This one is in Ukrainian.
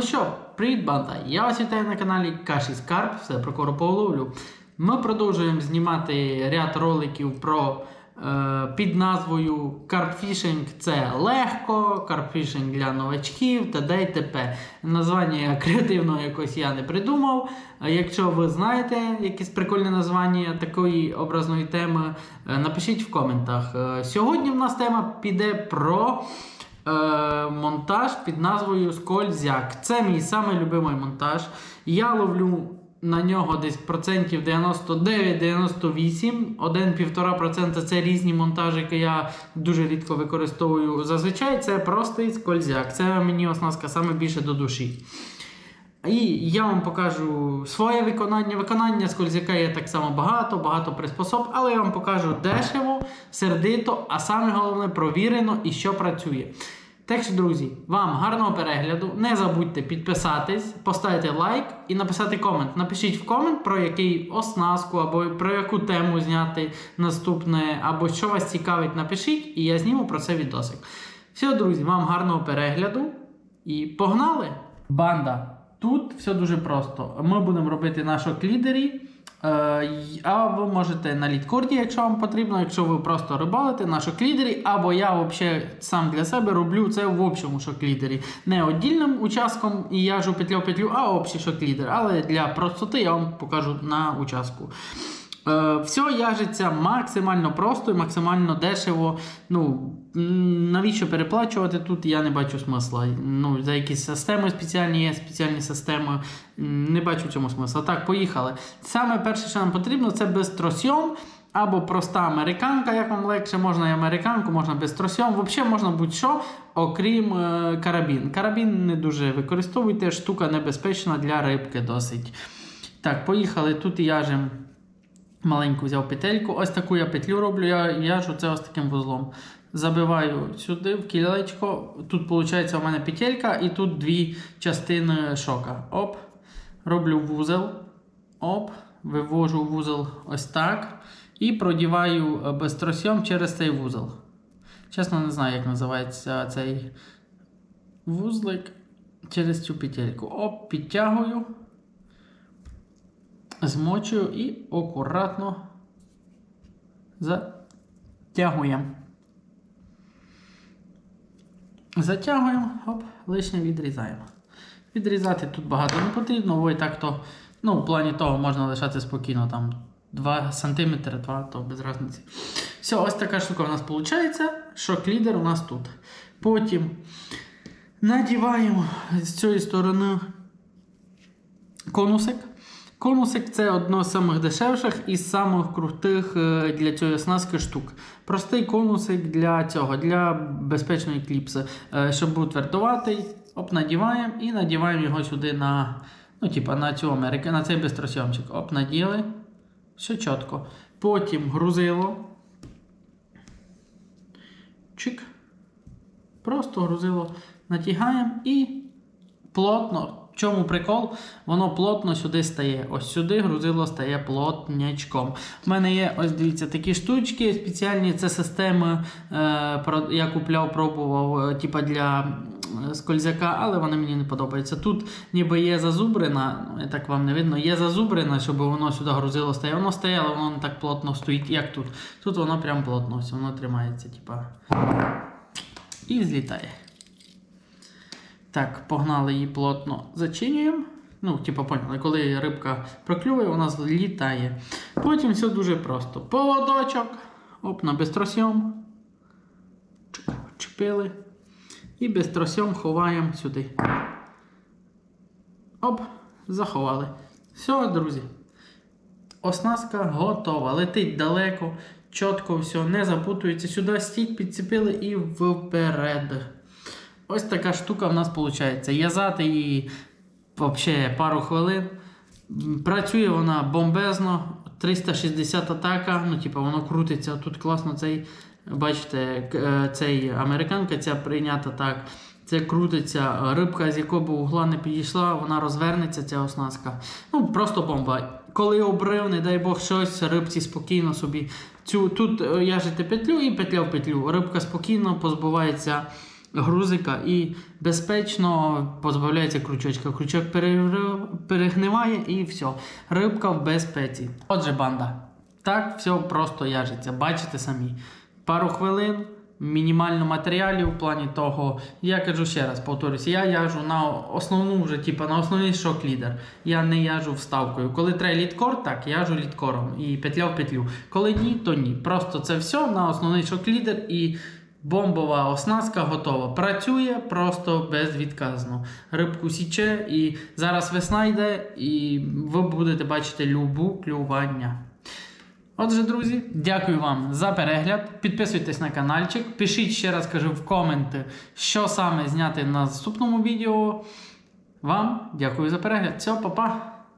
Ну що, привіт, банда! Я вас вітаю на каналі Каші Скарб, все про коропову ловлю. Ми продовжуємо знімати ряд роликів про е, під назвою Карпфішинг це легко, карпфішинг для новачків та і т.п. Названня креативного якось я не придумав. Якщо ви знаєте якесь прикольне названня такої образної теми, е, напишіть в коментах. Е, Сьогодні в нас тема піде про. Е, монтаж під назвою Скользяк. Це мій самий любимий монтаж. Я ловлю на нього десь процентів 99-98. 1-1,5% це різні монтажі, які я дуже рідко використовую. Зазвичай це простий скользяк. Це мені оснастка саме більше до душі. І я вам покажу своє виконання. Виконання скользяка є так само багато, багато приспособ, але я вам покажу дешево, сердито, а саме головне провірено і що працює. Так що, друзі, вам гарного перегляду. Не забудьте підписатись, поставити лайк і написати комент. Напишіть в комент, про який оснастку або про яку тему зняти наступне, або що вас цікавить, напишіть, і я зніму про це відосик. Все, друзі, вам гарного перегляду і погнали! Банда! Тут все дуже просто. Ми будемо робити на шок-лідері. Е, а ви можете на літкорді, якщо вам потрібно, якщо ви просто рибалите на шок-лідері, або я взагалі сам для себе роблю це в общому шок-лідері. Не отдільним учаском і яжу петлю петлю, а общий шок-лідер. Але для простоти я вам покажу на участку. Е, все яжиться максимально просто і максимально дешево. Ну, навіщо переплачувати тут? Я не бачу смисла. Ну, за якісь системи спеціальні є, спеціальні системи. Не бачу в цьому смисла. Так, поїхали. Саме перше, що нам потрібно, це безтросьйом. Або проста американка, як вам легше, можна і американку, можна без тросьйом. Взагалі можна будь-що, окрім е, карабін. Карабін не дуже використовуйте, штука небезпечна для рибки досить. Так, поїхали. Тут яжем маленьку взяв петельку. Ось таку я петлю роблю, я в'яжу це ось таким вузлом. Забиваю сюди в кілечко. Тут виходить у мене петелька і тут дві частини шока. Оп. Роблю вузел. Оп. Вивожу вузел ось так. І продіваю е, безтросьом через цей вузел. Чесно, не знаю, як називається цей вузлик через цю петельку. Оп, підтягую змочую і акуратно затягуємо. Затягуємо, оп, лишнє відрізаємо. Відрізати тут багато не потрібно, бо так то, ну, в плані того можна лишати спокійно там 2 см, 2, то без різниці. Все, ось така штука у нас виходить. Шок-лідер у нас тут. Потім надіваємо з цієї сторони конусик. Конусик це одно з самих дешевших і самих крутих е, для цієї оснастки штук. Простий конусик для цього, для безпечної кліпси. Е, Щоб був твердуватий, оп, надіваємо і надіваємо його сюди на, ну, типа, на цю Америку, на цей безтросьомчик. Оп, наділи. Все чітко. Потім грузило. Чик. Просто грузило натягаємо і плотно. Чому прикол? Воно плотно сюди стає. Ось сюди грузило стає плотнячком. У мене є, ось дивіться, такі штучки спеціальні. Це системи. Е, я купляв, пробував, е, типа для е, скользяка, але вони мені не подобаються. Тут ніби є зазубрина, ну, так вам не видно, є зазубрина, щоб воно сюди грузило стає. Воно стає, але воно не так плотно стоїть, як тут. Тут воно прям плотно, ось воно тримається, типа. І злітає. Так, погнали її плотно зачинюємо. Ну, типу, поняли, коли рибка проклює, вона злітає. Потім все дуже просто. Поводочок. Оп, на безтросьом. Чик, Чепили. І безтросьом ховаємо сюди. Оп, заховали. Все, друзі. Оснастка готова. Летить далеко, чітко все, не запутується. Сюди стіть, підцепили і вперед. Ось така штука в нас виходить. В'язати її взагалі пару хвилин. Працює вона бомбезно. 360 атака, ну, типу, воно крутиться. Тут класно цей, бачите, е, цей американка ця прийнята так. Це крутиться, рибка, з якого угла не підійшла, вона розвернеться, ця оснастка. Ну, просто бомба. Коли обрив, не дай Бог щось, рибці спокійно собі. Цю, тут е, яжете петлю і петля в петлю. Рибка спокійно позбувається грузика і безпечно позбавляється крючочка. Крючок перегниває і все. Рибка в безпеці. Отже, банда. Так все просто яжеться. Бачите самі. Пару хвилин, мінімально матеріалів в плані того. Я кажу ще раз, повторюсь, я яжу на основну вже, типу, на основний шок-лідер. Я не яжу вставкою. Коли треба літкор, так, яжу літкором і петля в петлю. Коли ні, то ні. Просто це все на основний шок-лідер і бомбова оснастка готова. Працює просто безвідказно. Рибку січе, і зараз весна йде, і ви будете бачити любу клювання. Отже, друзі, дякую вам за перегляд. Підписуйтесь на каналчик. Пишіть ще раз кажу в коменти, що саме зняти на наступному відео. Вам дякую за перегляд. Все, па-па!